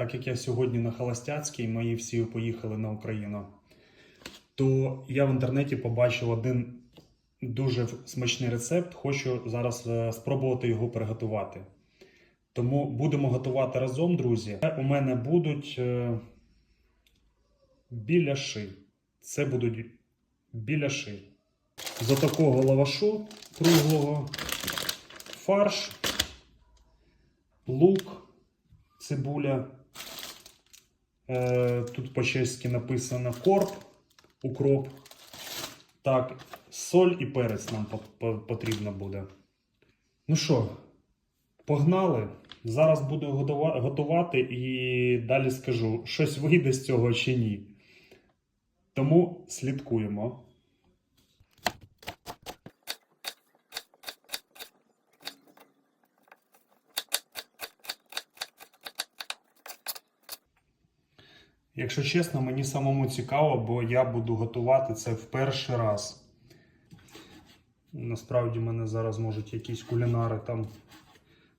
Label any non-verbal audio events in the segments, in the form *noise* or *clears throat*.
так як я сьогодні на Холостяцькій, мої всі поїхали на Україну, то я в інтернеті побачив один дуже смачний рецепт. Хочу зараз е, спробувати його приготувати. Тому будемо готувати разом, друзі. У мене будуть е, біляши. Це будуть біляши. З такого лавашу круглого, фарш, лук, цибуля. Е, тут по-чеськи написано корп, укроп. Так, соль і перець нам по- по- потрібно буде. Ну що, погнали. Зараз буду готувати і далі скажу, щось вийде з цього чи ні. Тому слідкуємо. Якщо чесно, мені самому цікаво, бо я буду готувати це в перший раз. Насправді мене зараз можуть якісь кулінари там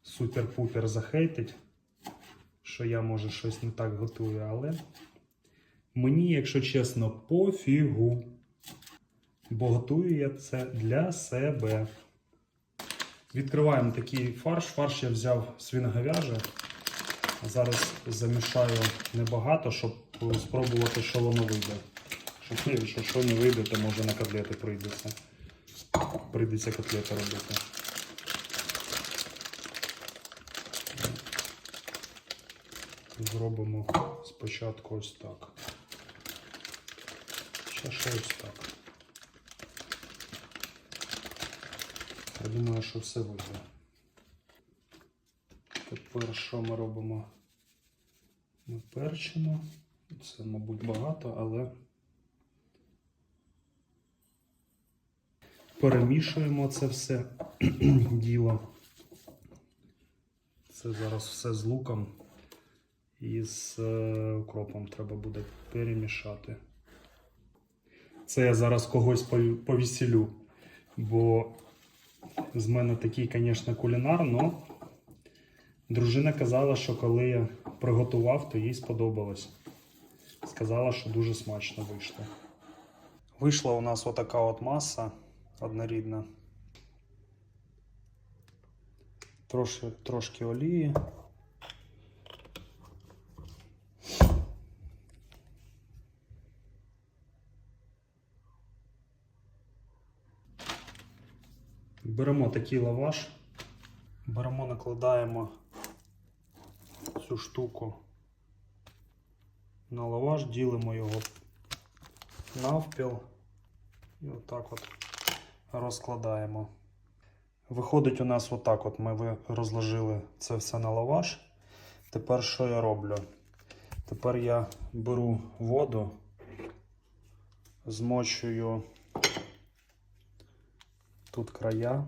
супер-пупер захейтить, що я може щось не так готую, але мені, якщо чесно, пофігу. Бо готую я це для себе. Відкриваємо такий фарш. Фарш я взяв свиноговяже. Зараз замішаю небагато, щоб спробувати, що воно вийде. Якщо що не вийде, то може на котлети прийдеться. Прийдеться котлети робити. Зробимо спочатку ось так. Ще ще ось так. Я думаю, що все вийде. Тепер що ми робимо? Ми перчимо. Це, мабуть, багато, але перемішуємо це все *clears throat* діло. Це зараз все з луком і з е, укропом треба буде перемішати. Це я зараз когось пові- повеселю, бо з мене такий, звісно, кулінар, але дружина казала, що коли я приготував, то їй сподобалось. Сказала, що дуже смачно вийшло. Вийшла у нас отака от маса однорідна. Трошки, трошки олії. Беремо такий лаваш, беремо, накладаємо цю штуку на лаваш, ділимо його навпіл і отак от розкладаємо. Виходить у нас отак от ми розложили це все на лаваш. Тепер що я роблю? Тепер я беру воду, змочую тут края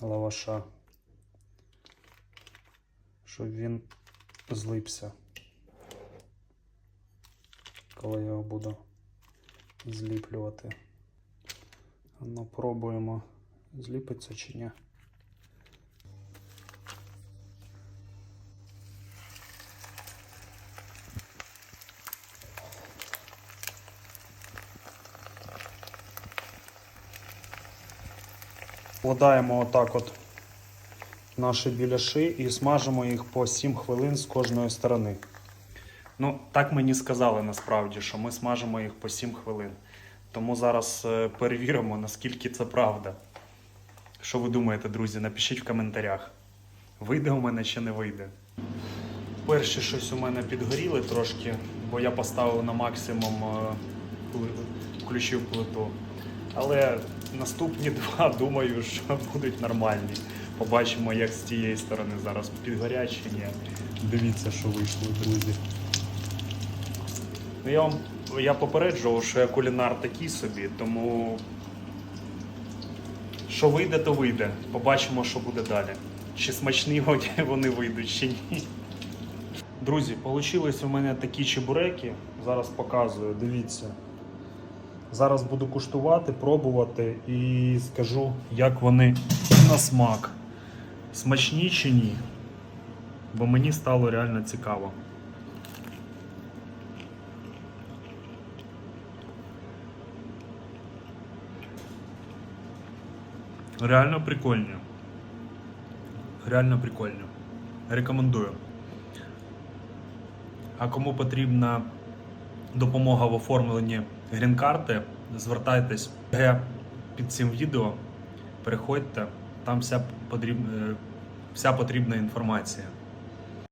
лаваша, щоб він злипся, коли я його буду зліплювати. Ну, пробуємо, зліпиться чи ні. Вкладаємо отак от наші біляши і смажимо їх по 7 хвилин з кожної сторони. Ну, так мені сказали насправді, що ми смажимо їх по 7 хвилин. Тому зараз е, перевіримо, наскільки це правда. Що ви думаєте, друзі? Напишіть в коментарях. Вийде у мене чи не вийде. Перші щось у мене підгоріли трошки, бо я поставив на максимум, е, включив плиту. Але наступні *laughs* два, думаю, що будуть нормальні. Побачимо, як з цієї сторони зараз підгорять чи ні. Дивіться, що вийшло, друзі. Ну, я вам я попереджував, що я кулінар такий собі, тому що вийде, то вийде. Побачимо, що буде далі. Чи смачні *laughs* вони- вийдуть, чи ні. Друзі, вийшли у мене такі чебуреки. Зараз показую, дивіться. Зараз буду куштувати, пробувати і скажу, як вони на смак. Смачні чи ні. Бо мені стало реально цікаво. Реально прикольні. Реально прикольні. Рекомендую. А кому потрібна допомога в оформленні грін-карти, звертайтесь під цим відео, переходьте, там вся потрібна, вся потрібна інформація.